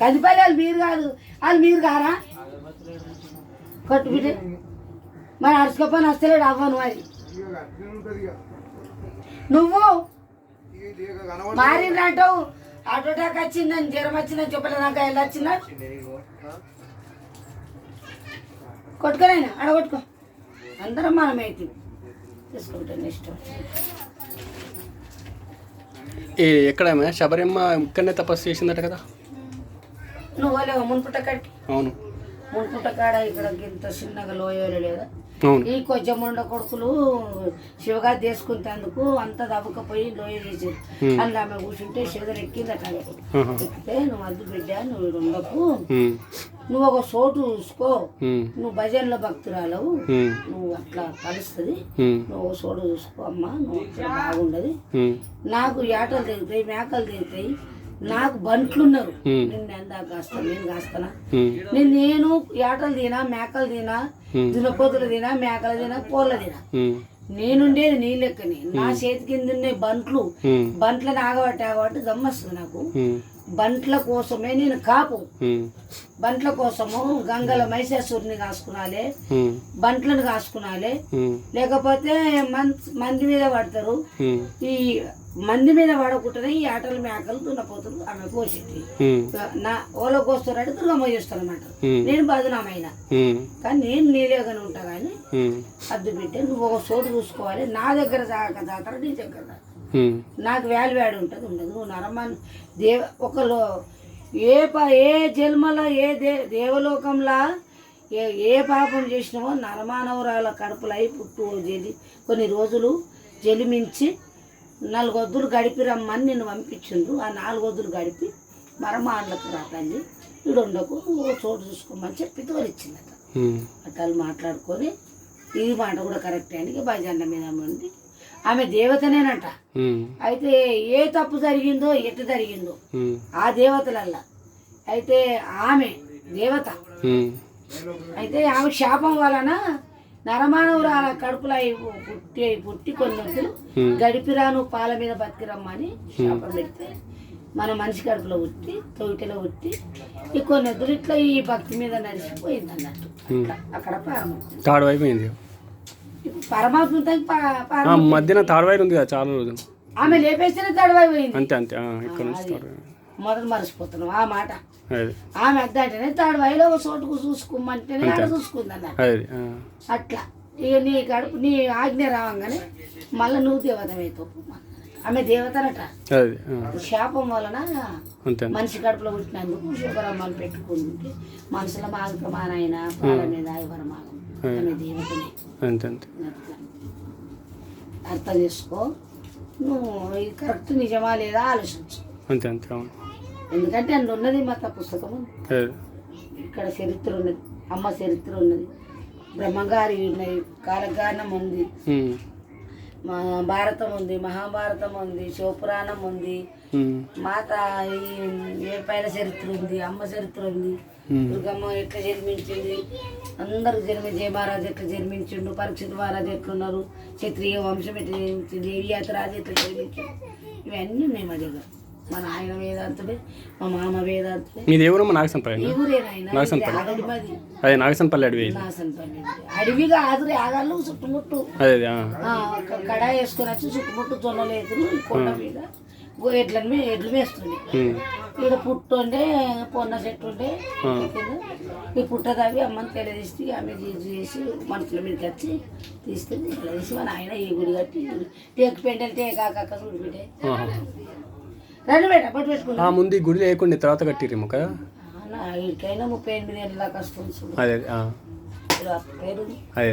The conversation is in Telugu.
కదిపల్లి వాళ్ళు మీరు కాదు. వాళ్ళు మీరు కారా? కొట్టుబిడ్డ మరి అరుచుకోపని వస్తలేడు అవ్వను మరి. నువ్వు ఇది ఇక కనబడ మారిందంటావు వచ్చిందని జ్వరం వచ్చిందని చెప్పలేదు నాకు ఎలా వచ్చిందా? కొట్టుకోనైనా అడగొట్టుకో అందరం మనం తీసుకుంటాను ఇష్టం. ఈ ఎక్కడ శబరిమ్మ ఇక్కడనే తపస్సు చేసిందట కదా? నువ్వు లేవు మున్పుట్ట కాడికి? అవును. మున్పుట్ట కాడ ఇక్కడ ఇంత చిన్నగా లోయలు లేదా ఈ కొంచెం ఉండ కొడుకులు శివగారు తీసుకునేందుకు అంత దవ్వకపోయి లోయ చేసేది అందులో ఆమె కూర్చుంటే శివగారు ఎక్కిందట ఆహా. ఎక్కితే నువ్వు అద్దు బిడ్డ నువ్వు ఉండకు. నువ్వు ఒక చోటు చూసుకో. నువ్వు భజనలో భక్తురాలవు. నువ్వు అట్లా కలుస్తుంది. నువ్వు ఒక చోటు చూసుకో అమ్మా నువ్వు బాగుండదు. నాకు ఏటలు తెగుతాయి మేకలు తెగుతాయి నాకు బంట్లున్నారు. ఎంత కాస్తాను నేను కాస్తానా? నేను నేను ఏటలు తినా మేకలు తినా దునపోతులు తినా మేకలు తినా కోళ్ళ తినా. నేనుండేది నీ లెక్కని. నా చేతి కింద ఉన్న బంట్లు? ఉమ్, బంట్లను ఆగబట్టి ఆగబట్టి దమ్మస్తుంది నాకు. బంట్ల కోసమే నేను కాపు. బంట్ల కోసము గంగల మైసాసురిని కాసుకునాలే. బంట్లను కాసుకునాలే. లేకపోతే మంది మీద పడతారు. ఈ మంది మీద పడకుండానే ఈ ఆటలు మేకలు దున్నపోతులు ఆమె ఉమ్, నా ఓలో కోస్తారంటే దుర్గమ్మ చేస్తాను అనమాట నేను బదునామైన. కానీ నేను నీలేగానే ఉంటా కానీ అద్దు బిడ్డ నువ్వు ఒక చోటు చూసుకోవాలి. నా దగ్గర దాకా జాతర నీ దగ్గర దాకా. నాకు వేలు వేడి ఉంటుంది ఉండదు. నరమన్ దేవ ఒకలో ఏ ప ఏ జన్మలో ఏ దే దేవలోకంలా ఏ ఏ పాపం చేసినావో నరమానవరాల కడుపులై పుట్టు జలి. కొన్ని రోజులు జలిమించి నాలుగొద్దులు గడిపి రమ్మని నిన్ను పంపించిండ్రు. ఆ నాలుగొద్దులు గడిపి మరమాండ్లకు రా తల్లి ఈడు ఉండకు నువ్వు ఓ చోటు చూసుకోమని చెప్పి తోలిచ్చిందట. ఉమ్, అట్టాలు మాట్లాడుకొని ఈ మాట కూడా కరెక్టే అని భజండ మీద ఉంది ఆమె దేవతనేనట. అయితే ఏ తప్పు జరిగిందో ఎట్టు జరిగిందో ఆ దేవతలల్లా. అయితే ఆమె దేవత. అయితే ఆమె శాపం వలన నరమానవురాల కడుపులో అయి పుట్టి అయి పుట్టి కొన్ని గడిపిరాను పాల మీద బతికిరమ్మని శాపం పెడితే మన మనిషి కడుపులో పుట్టి తొయిటలో పుట్టి ఈ కొన్ని ఇట్లా ఈ భక్తి మీద నడిచిపోయింది అన్నట్టు అక్కడ ప్రారంభం మధ్యన తాడు వైర్ ఉంది కదా చాలా రోజులు. ఆమె లేపేస్తేనే తడవైపోయింది అంతే అంతే ఆ, ఇక్కడ నుంచి. మొదట మర్చిపోతున్నాం ఆ మాట. ఆమె అద్దంటేనే తాడు వైలో ఒక చోటుకు చూసుకోమంటేనే ఆడ అట్లా. ఇక నీ గడుపు నీ ఆజ్ఞ రావంగానే మళ్ళీ నువ్వు దేవతమవుతావు ఆమె దేవతనట. శాపం వలన అంతే అంతే. మనిషి కడుపులో పుట్టినందుకు శుభరమ్మని పెట్టుకుంటే మనసులో మాగకమానైనా పాల మీద ఆమె దేవతనే అంతే అంతే అట్లా అర్థం చేసుకో. నువ్వు కరెక్ట్ నిజమా లేదా ఆలోచించు. అంతే అంతే అవును. ఎందుకంటే అందులో ఉన్నది మత పుస్తకం. ఇక్కడ చరిత్ర ఉన్నది. అమ్మ చరిత్ర ఉన్నది. బ్రహ్మగారి ఉన్నది కాలజ్ఞానం ఉంది భారతం ఉంది మహాభారతం ఉంది శివపురాణం ఉంది. మాత ఈ ఏ పైన చరిత్ర ఉంది అమ్మ చరిత్ర ఉంది. దుర్గమ్మ ఎట్లా జన్మించింది? అందరూ జన్మి జయమహారాజు ఎట్లా జన్మించిండు? పరీక్షిత్ మహారాజు ఎట్లున్నారు క్షత్రియ వంశం ఎట్లా జన్మించింది? దేవియాత రాజు ఎట్లా జన్మించిండు? ఇవన్నీ ఉన్నాయి మా దగ్గర. మా నాయన వేదాంతుడే మా మామ వేదాంతుడే. మీ నాగసంపల్లి. ఆగడి మాది అదే నాగసంపల్లి అడవి ఇది. నాసనపల్లి అడవిగా ఆదురే ఆగాళ్ళు చుట్టుముట్టు. అదే కడా వేసుకొని వచ్చి చుట్టుముట్టు జొన్నలు ఎదురు ఈ కొండ మీద. ఎడ్లని ఎడ్లు వేస్తుంది ఇక్కడ పుట్టు ఉండే పొన్న చెట్టు ఉండే కింద ఈ పుట్ట తవ్వి అమ్మని తెలియజేసి ఆమె చేసి చేసి మనుషుల మీదకి వచ్చి తీస్తే తెలియజేసి మన ఆయన ఈ గుడి కట్టి టేకు పెంటలు టేకాక చూడు పట్టు ముందు గుడి లేకుండా తర్వాత కట్టిరేమో కదా? ముప్పై ఎనిమిది ఏళ్ళ దాకా వస్తుంది అదే అదే